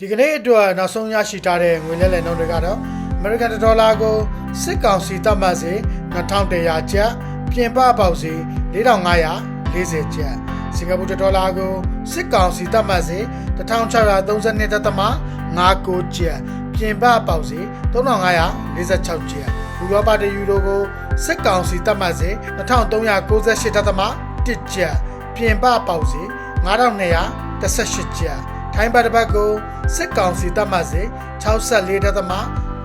ဒီကနေ့အတွက်နောက်ဆုံးရရှိထားတဲ့ငွေလဲလှယ်နှုန်းတွေကတော့ American ဒေါ်လာကိုစစ်ကောင်စီသတ်မှတ်စေ2100ကျပ်ပြင်ပပေါက်စေ4540ကျပ်စင်ကာပူဒေါ်လာကိုစစ်ကောင်စီသတ်မှတ်စေ1632တက်သမ59ကျပ်ပြင်ပပေါက်စေ3546ကျပ်ဥရောပတယူရိုကိုစစ်ကောင်စီသတ်မှတ်စေ2398တက်သမ1ကျပ်ပြင်ပပေါက်စေ9218ကျပ် ထိုင်းဘတ်တစ်ပတ်ကိုစစ်ကောင်စီတပ်မှတ်စေ64ဒသမ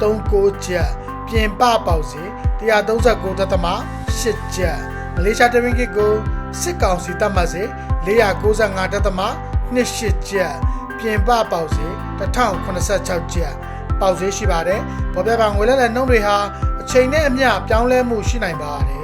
39ကျပ်ပြင်ပပေါက်စေ139ဒသမ8ကျပ်မလေးရှားတရင်းကစ်ကိုစစ်ကောင်စီတပ်မှတ်စေ495ဒသမ28ကျပ်ပြင်ပပေါက်စေ1086ကျပ်ပေါက်စေရှိပါတယ်ပေါ်ပြပါငွေလဲတဲ့နှုန်းတွေဟာအချိန်နဲ့အမျှပြောင်းလဲမှုရှိနိုင်ပါတယ်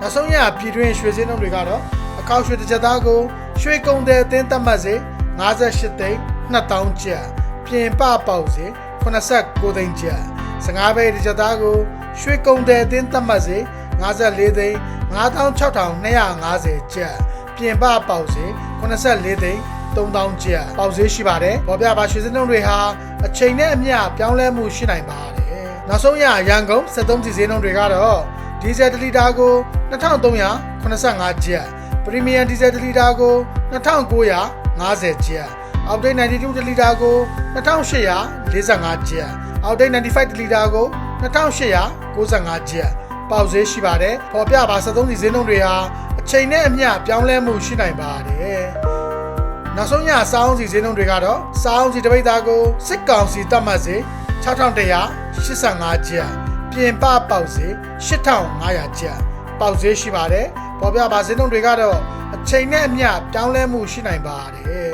နောက်ဆုံးရပြည်တွင်းရွှေစင်းနှုန်းတွေကတော့အကောက်ရွှေတစ်ချက်သားကိုရွှေကုန်တဲ့အသင်းသတ်မှတ်စေ 58သိန်း2000ကျပ်ပြင်ပပေါက်စေ89သိန်းကျပ်15ဘိတ်တစ်ချက်သားကိုရွှေကုန်တဲ့အသင်းသတ်မှတ်စေ54သိန်း96,250ကျပ်ပြင်ပပေါက်စေ84သိန်း3000ကျပ်ပေါက်ဈေးရှိပါတယ်။ပေါ်ပြပါရွှေစင်းနှုန်းတွေဟာအချိန်နဲ့အမျှပြောင်းလဲမှုရှိနိုင်ပါတယ်။နောက်ဆုံးရရန်ကုန်73စီစင်းနှုန်းတွေကတော့ဒီဇယ်1လီတာကို2385ကျပ်ပရီမီယံဒီဇယ်1လီတာကို 2950ကျပ်အောက်တိတ်92တလီတာကို2845ကျပ်အောက်တိတ်95တလီတာကို2895ကျပ်ပေါက်ဈေးရှိပါတယ်။ပေါ်ပြပါ73စီစင်းနှုန်းတွေဟာအချိန်နဲ့အမျှပြောင်းလဲမှုရှိနိုင်ပါတယ်။နောက်ဆုံးရစောင်းစီဈေးနှုန်းတွေကတော့စောင်းစီတစ်ပိတ်သားကိုစစ်ကောင်စီတတ်မှတ်စေ6185ကျပ်ပြင်ပပေါက်စေ8500ကျပ်ပေါက်ဈေးရှိပါတယ် ပေါ်ပြပါဈေးနှုန်းတွေကတော့အချိန်နဲ့အမျှပြောင်းလဲမှုရှိနိုင်ပါတယ်